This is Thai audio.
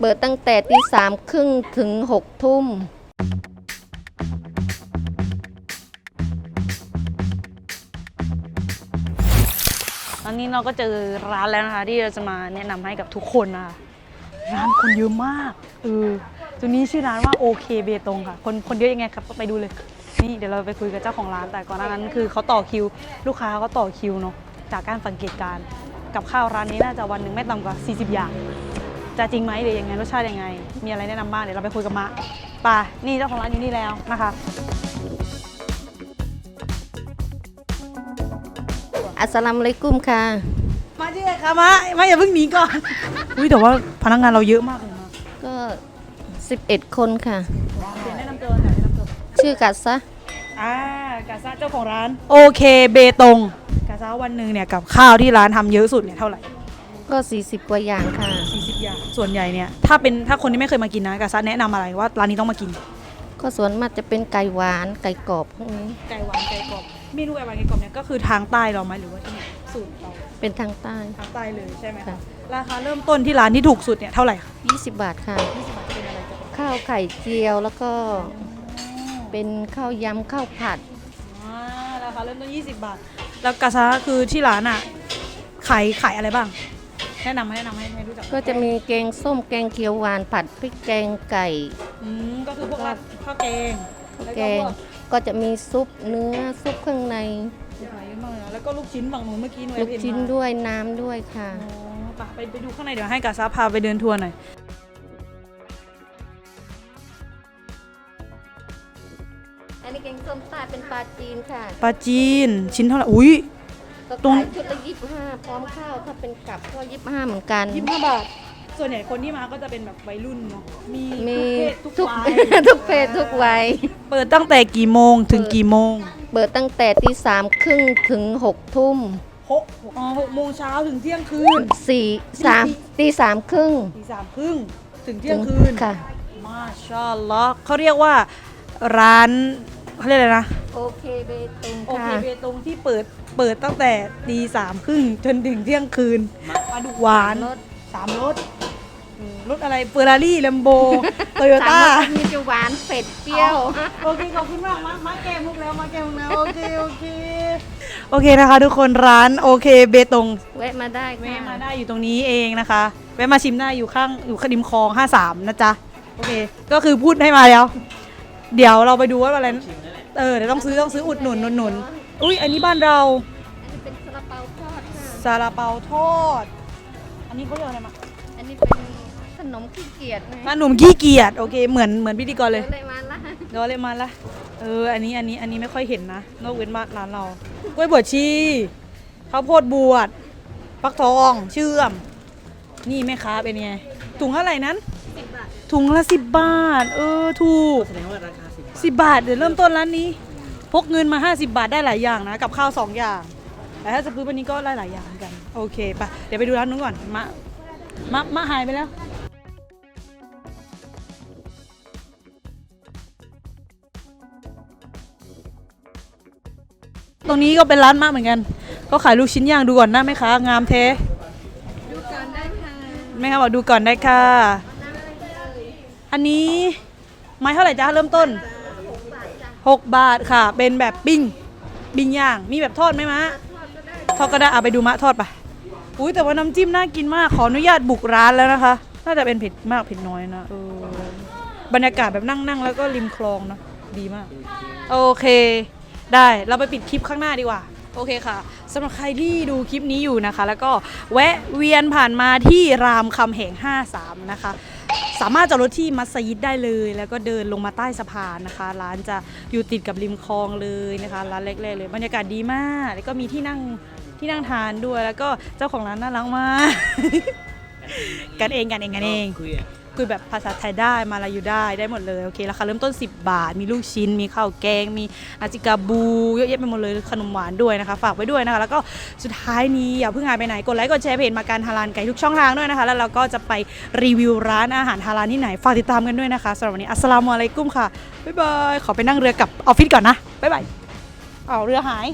เปิดตั้งแต่ตีสามครึ่งถึงหกทุ่ม ตอนนี้เราก็เจอร้านแล้วนะคะ ที่เราจะมาแนะนำให้กับทุกคนนะคะร้านคนเยอะมากเออตัวนี้ชื่อร้านว่าโอเคเบตงค่ะ คนคนเยอะยังไงครับไปดูเลย นี่เดี๋ยวเราไปคุยกับเจ้าของร้านแต่ก่อนหน้านั้นคือเขาต่อคิว ลูกค้าเขาต่อคิวเนาะจากการสังเกตการณ์กับข้าวร้านนี้น่าจะวันหนึ่งไม่ต่ำกว่า 40 อย่าง จะจริงไหมหรือยังไงรสชาติยังไง มีอะไรแนะนำบ้างเดี๋ยวเราไปคุยกับมะไป่านี่เจ้าของร้านอยู่นี่แล้วนะคะอัสสลามุอะลัยกุมค่ะ มาที่ไหนคะมามาอย่าเพิ่งหนีก่อนอุ้ยแต่ว่าพนักงานเราเยอะมากเลยนะก็ 11 คนค่ะ เดี๋ยวแนะนำตัวหน่อยแนะนำตัว ชื่อกัดซะอ่ากาซาเจ้าของร้าน โอเคเบตงกาซาวันหนึ่งเนี่ยกับข้าวที่ร้านทำเยอะสุดเนี่ยเท่าไหร่ ก็ 40 กว่าอย่างค่ะ 40 อย่าง ส่วนใหญ่เนี่ยถ้าเป็นถ้าคนที่ไม่เคยมากินนะกาซาแนะนำอะไรว่าร้านนี้ต้องมากิน ก็ส่วนมากจะเป็นไก่หวานไก่กรอบพวกนี้ ไก่หวานไก่กรอบเมนูไก่หวานไก่กรอบเนี่ยก็คือทางใต้เราไหมหรือว่าที่ไหนสูตรเราเป็นทางใต้ ทางใต้เลยใช่ไหมค่ะคะราคาเริ่มต้นที่ร้านที่ถูกสุดเนี่ยเท่าไหร่คะ20 บาทค่ะ 20บาทจะเป็นอะไรจ๊ะข้าวไข่เจียวแล้วก็เป็นข้าวยำข้าวผัดอ่าราคาเริ่มต้น 20 บาท แล้วกาซาคือที่ร้านอะขายขายอะไรบ้าง แนะนำให้แนะนำให้ให้รู้จักก็จะมีแกงส้มแกงเขียวหวานผัดพริกแกงไก่ อืมก็คือพวกราดข้าวแกงแล้วแกก็งพวกก็จะมีซุปเนื้อซุปเครื่องในขายเยอะมากเลยนะแล้วก็ลูกชิ้นฝั่งหนูเมื่อกี้หนูแอลูบกเห็นชิ้นมาด้วยน้ำด้วยค่ะ อ๋อไปไปไปดูข้างในเดี๋ยวให้กาซาพาไปเดินทัวร์หน่อย อันนี้แกงส้มใต้เป็นปลาจีนค่ะ ปลาจีนชิ้นเท่าไหร่ อุ้ย ก็ตรง ขายชุดละยี่สิบห้าพร้อมข้าวถ้าเป็นกับก็ยี่สิบห้าเหมือนกัน ยี่สิบห้าบาท ส่วนใหญ่คนที่มาก็จะเป็นแบบวัยรุ่นเนาะ มีมีทุกเพศทุกวัย ทุกเพศทุกวัย เปิดตั้งแต่กี่โมงถึงกี่โมงเปิดตั้งแต่ตีสามครึ่งถึงหกทุ่มหกอ๋อหกโมงเช้าถึงเที่ยงคืนสี่สามตีสามครึ่งตีสามครึ่งถึงเที่ยงคืน ค่ะ มาชาอัลลอฮ์เขาเรียกว่าร้านเขาเรียกอะไรนะ โอเคเบตงโอเคค่ะเบตงที่เปิดเปิดตั้งแต่ตีสามครึ่งจนถึงเที่ยงคืนปลาดุกหวานรถสามรถอืมรถอะไรเฟอร์รารี่แลมโบโตโยสามต้ารสมีจะหวานเผ็ดเปรี้ยว โอเคขอบคุณมากมามาแกมุกแล้วมาแกมุกแล้วโอเคโอเคโอเคนะคะ ทุกคนร้านโอเคเบตงแวะมาได้แวะค่ะมาได้อยู่ตรงนี้เองนะคะแวะมาชิมได้อยู่ข้างอยู่ริมคลอง53นะจ๊ะโอเค ก็คือพูดให้มาแล้ว เดี๋ยวเราไปดูว่าอะไร เออเดี๋ยวต้องซื้อต้องซื้ออุดหนุนหนุนหนุนอุ้ยอันนี้บ้านเราอันนี้เป็นซาลาเปาทอดค่ะ ซาลาเปาทอด อันนี้เขาเรียกอะไรมาอันนี้เป็นขนมขี้เกียจนะขนมขี้เกียจโอเคเหมือนเหมือนพิธีกรเลย เลยมาละเดี๋ยวเลยมาละ เออ อันนี้ อันนี้ อันนี้ไม่ค่อยเห็นนะ นอกเว้นมาร้านเรา กล้วยบวชชีข้าวโพดบวชฟักทอง เชื่อม นี่แม่ค้าเป็นไง ถุงเท่าไหร่นั้น ถุงละสิบบาท เออถูกแสดงว่าราคาสิบบาทเดี๋ยวเริ่มต้นร้านนี้ พกเงินมา 50 บาทได้หลายอย่างนะ กับข้าว 2 อย่าง แต่ถ้าจะซื้อวันนี้ก็ได้หลายอย่างเหมือนกัน โอเคปะเดี๋ยวไปดูร้านนู้นก่อน มะ มะมะหายไปแล้ว ตรงนี้ก็เป็นร้านมะเหมือนกัน ก็ขายลูกชิ้นย่างดูก่อนนะแม่ค้างามเทดูก่อนได้ค่ะแม่ค้าบอกดูก่อนได้ค่ะ อันนี้ไม้เท่าไหร่จ้าเริ่มต้น6บาทค่ะ เป็นแบบปิ้งปิ้งย่าง มีแบบทอดไหมมะทอดก็ได้เอาไปดูมะทอดไปะอุ้ยแต่ว่าน้ำจิ้มน่ากินมาก ขออนุญาตบุกร้านแล้วนะคะ น่าจะเป็นเผ็ดมากเผ็ดน้อยนะเออบรรยากาศแบบนั่งๆแล้วก็ริมคลองเนอะดีมาก โอเค ได้เราไปปิดคลิปข้างหน้าดีกว่า โอเคค่ะสำหรับใครที่ดูคลิปนี้อยู่นะคะ แล้วก็แวะเวียนผ่านมาที่รามคำแหง 53 นะคะามารถจอดรถที่มัสยิดได้เลย แล้วก็เดินลงมาใต้สะพานนะคะ ร้านจะอยู่ติดกับริมคลองเลยนะคะ ร้านเล็กๆเลยบรรยากาศดีมาก แล้วก็มีที่นั่งที่นั่งทานด้วย แล้วก็เจ้าของร้านน่ารักมาก กันเองกันเองกันเอง คุยแบบภาษาไทยได้มาลายูได้ได้หมดเลยโอเคราคาเริ่มต้น 10 บาท มีลูกชิ้น มีข้าวแกง มีอาจิกาบูเยอะแยะไปหมดเลยขนมหวานด้วยนะคะ ฝากไว้ด้วยนะคะ แล้วก็สุดท้ายนี้อย่าเพิ่งหายไปไหนกดไลค์กดแชร์เพจมาการฮาลานไก่ทุกช่องทางด้วยนะคะ แล้วเราก็จะไปรีวิวร้านอาหารฮาลานที่ไหนฝากติดตามกันด้วยนะคะสำหรับวันนี้อัสสลามุอะลัยกุมค่ะบ๊ายบายขอไปนั่งเรือกับออฟฟิศก่อนนะบ๊ายบายเอาเรือหาย